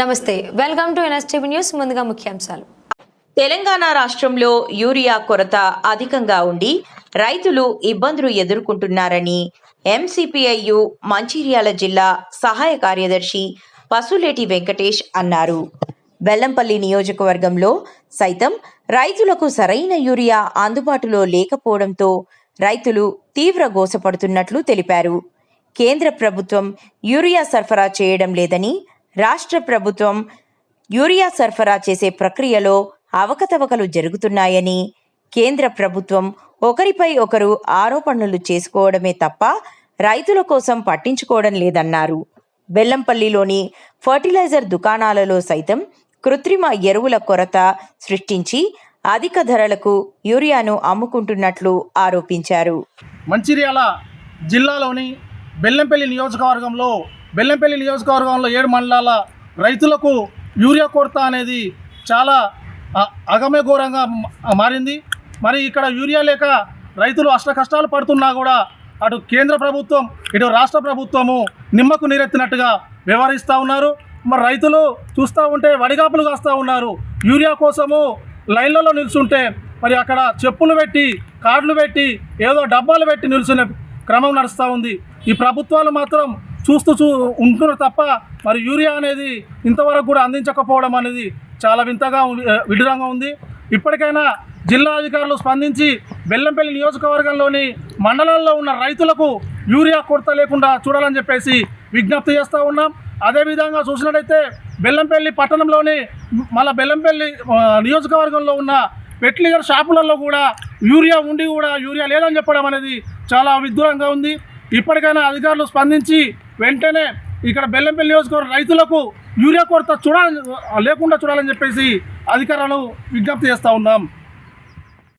నమస్తే welcome to NSTV news ముందుగా ముఖ్యాంశాలు. తెలంగాణ రాష్ట్రంలో యూరియా కొరత అధికంగా ఉండి రైతులు ఇబ్బందులు ఎదుర్కొంటున్నారని ఎంసిపిఐయు మంచిర్యాల జిల్లా సహాయ కార్యదర్శి పసులేటి వెంకటేష్ అన్నారు. బెల్లంపల్లి నియోజకవర్గంలో సైతం రైతులకు సరైన యూరియా అందుబాటులో లేకపోవడంతో రైతులు తీవ్ర గోసపడుతున్నట్లు తెలిపారు. కేంద్ర ప్రభుత్వం యూరియా సరఫరా చేయడం లేదని రాష్ట్ర ప్రభుత్వం యూరియా సరఫరా చేసే ప్రక్రియలో అవకతవకలు జరుగుతున్నాయని కేంద్ర ప్రభుత్వం ఒకరిపై ఒకరు ఆరోపణలు చేసుకోవడమే తప్ప రైతుల కోసం పట్టించుకోవడం లేదన్నారు. బెల్లంపల్లిలోని ఫర్టిలైజర్ దుకాణాలలో సైతం కృత్రిమ ఎరువుల కొరత సృష్టించి అధిక ధరలకు యూరియాను అమ్ముకుంటున్నట్లు ఆరోపించారు. మంచిర్యాల జిల్లాలోని బెల్లంపల్లి నియోజకవర్గంలో బెల్లంపల్లి నియోజకవర్గంలో ఏడు మండలాల రైతులకు యూరియా కొరత అనేది చాలా అ- అగమ్యఘోరంగా మారింది. మరి ఇక్కడ యూరియా లేక రైతులు అష్ట కష్టాలు పడుతున్నా కూడా అటు కేంద్ర ప్రభుత్వం ఇటు రాష్ట్ర ప్రభుత్వము నిమ్మకు నీరెత్తినట్టుగా వ్యవహరిస్తూ ఉన్నారు. మరి రైతులు చూస్తూ ఉంటే వడిగాపులు కాస్తూ ఉన్నారు. యూరియా కోసము లైన్లలో నిల్చుంటే మరి అక్కడ చెప్పులు పెట్టి కార్డులు పెట్టి ఏదో డబ్బాలు పెట్టి నిల్చునే క్రమం నడుస్తూ ఉంది. ఈ ప్రభుత్వాలు మాత్రం చూస్తూ చూ ఉంటున్నారు తప్ప మరి యూరియా అనేది ఇంతవరకు కూడా అందించకపోవడం అనేది చాలా వింతగా విడిరంగా ఉంది. ఇప్పటికైనా జిల్లా అధికారులు స్పందించి బెల్లంపల్లి నియోజకవర్గంలోని మండలాల్లో ఉన్న రైతులకు యూరియా కొరత లేకుండా చూడాలని చెప్పేసి విజ్ఞప్తి చేస్తూ ఉన్నాం. అదేవిధంగా చూసినట్టయితే బెల్లంపల్లి పట్టణంలోని మళ్ళీ బెల్లంపల్లి నియోజకవర్గంలో ఉన్న పెట్లిగర్ షాపులలో కూడా యూరియా ఉండి కూడా యూరియా లేదని చెప్పడం అనేది చాలా విదూరంగా ఉంది. ఇప్పటికైనా అధికారులు స్పందించి వెంటనే ఇక్కడ బెల్లంపల్లి నియోజకవర్గ రైతులకు యూరియా కొరత చూడాలని లేకుండా చూడాలని చెప్పేసి అధికారులు విజ్ఞప్తి చేస్తూ ఉన్నాం.